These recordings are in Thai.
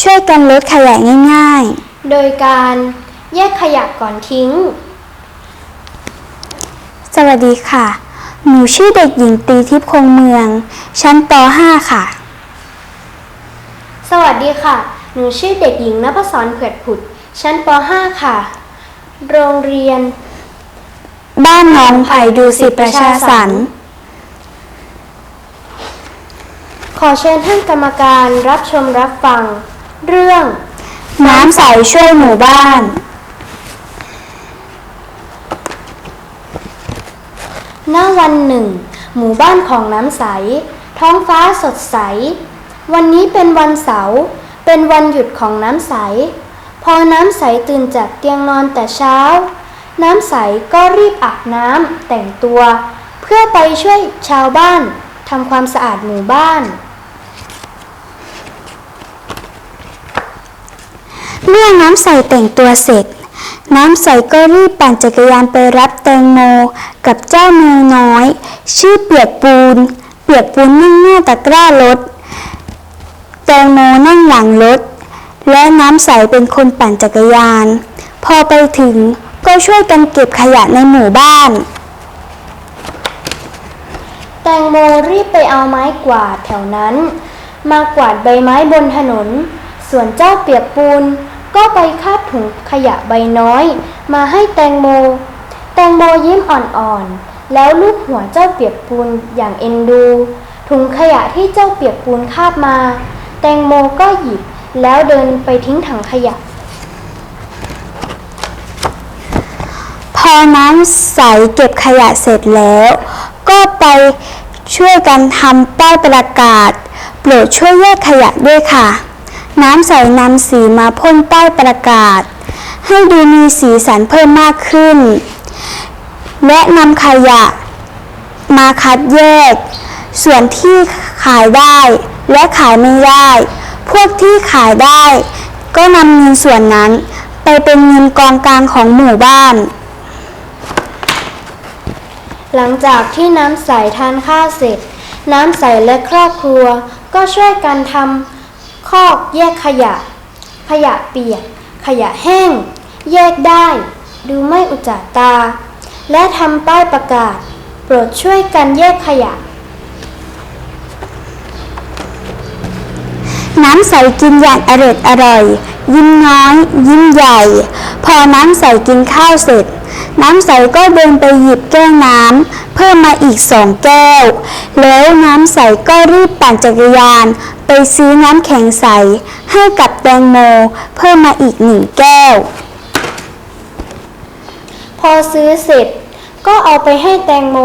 ช่วยกันลดขยะง่ายโดยการแยกขยะก่อนทิ้ง ๆ สวัสดีค่ะ หนูชื่อเด็กหญิงตีทิพย์คงเมือง ชั้นป .5 ค่ะ สวัสดีค่ะ หนูชื่อเด็กหญิงนภศรเผือดผุด ชั้นป .5 ค่ะ โรงเรียน บ้านน้องไผ่ดูสิประชาสรรค์ ขอเชิญท่านกรรมการรับชมรับฟัง เรื่อง น้ำใสช่วยหมู่บ้านหน้าวันหนึ่ง หมู่บ้านของน้ำใส ท้องฟ้าสดใส วันนี้เป็นวันเสาร์ เป็นวันหยุดของน้ำใส พอน้ำใสตื่นจากเตียงนอนแต่เช้า น้ำใสก็รีบอาบน้ำแต่งตัว เพื่อไปช่วยชาวบ้านทำความสะอาดหมู่บ้าน เมื่อน้ำใสแต่งตัวเสร็จ น้ำใสก็รีบปั่นจักรยานไปรับแตงโมกับเจ้าแมวน้อย ชื่อเปียกปูน เปียกปูนนั่งหน้าตะกร้ารถ แตงโมนั่งหลังรถ และน้ำใสเป็นคนปั่นจักรยาน พอไปถึงก็ช่วยกันเก็บขยะในหมู่บ้าน แตงโมรีบไปเอาไม้กวาดแถวนั้น มากวาดใบไม้บนถนน ส่วนเจ้าเปียกปูน ก็ไปคาบถุงขยะใบน้อย มาให้แตงโม แตงโมยิ้มอ่อนๆ แล้วลูบหัวเจ้าเปียกปูนอย่างเอ็นดู ถุงขยะที่เจ้าเปียกปูนคาบมา แตงโมก็หยิบแล้วเดินไปทิ้งถังขยะ พอน้ำใสเก็บขยะเสร็จแล้ว ก็ไปช่วยกันทำป้ายประกาศ โปรดช่วยแยกขยะด้วยค่ะ น้ำใสนำสีมาพ่นป้ายประกาศ ให้ดูมีสีสันเพิ่มมากขึ้น และนำขยะมาคัดแยก ส่วนที่ขายได้และขายไม่ได้ พวกที่ขายได้ ก็นำเงินส่วนนั้น ไปเป็นเงินกองกลางของหมู่บ้าน หลังจากที่น้ำใสทานข้าวเสร็จ น้ำใสและครอบครัวก็ช่วยกันทำ อกแยกขยะ ขยะเปียก ขยะแห้ง แยกได้ ดูไม่อุจจาตา และทำป้ายประกาศ โปรดช่วยกันแยกขยะ น้ำใสกินอย่างอร่อยอร่อย ยิ้มน้อย ยิ้มใหญ่ พอน้ำใสกินข้าวเสร็จ น้ำใสก็เดินไปหยิบแก้วน้ำเพิ่มมาอีกสองแก้ว แล้วน้ำใสก็รีบปั่นจักรยาน ไปซื้อน้ำแข็งใส ให้กับแตงโม เพิ่มมาอีกหนึ่งแก้ว พอซื้อเสร็จก็เอาไปให้แตงโม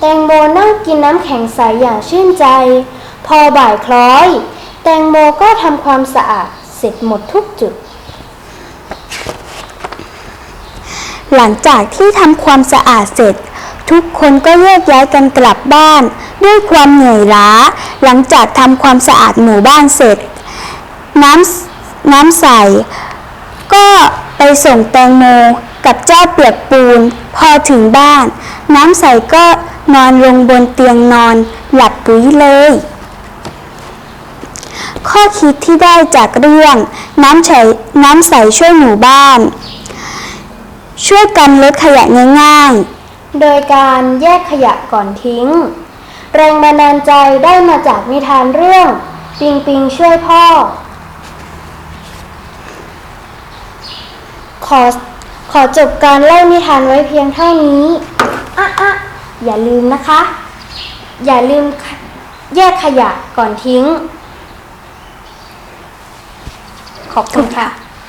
แตงโมนั่งกินน้ำแข็งใสอย่างชื่นใจ พอบ่ายคล้อย แตงโมก็ทำความสะอาดเสร็จหมดทุกจุด หลังจากที่ทำความสะอาดเสร็จ ทุกคนก็แยกย้ายกันกลับบ้าน ด้วยความเหนื่อยล้า หลังจากทำความสะอาดหมู่บ้านเสร็จ น้ำน้ำใส ก็ไปส่งแตงโมกับเจ้าเปียกปูน พอถึงบ้าน น้ำใสก็นอนลงบนเตียงนอนหลับปุ๋ยเลย ข้อคิดที่ได้จากเรื่อง น้ำใสน้ำใสช่วยหมู่บ้าน ช่วยกันลดขยะง่ายๆ โดยการแยกขยะก่อนทิ้ง แรงบันดาลใจได้มาจากนิทานเรื่อง ปิงปิงช่วยพ่อ ขอขอจบการเล่านิทานไว้เพียงเท่านี้อะอะอย่าลืมนะคะ อย่าลืมแยกขยะก่อนทิ้ง ขอบคุณค่ะ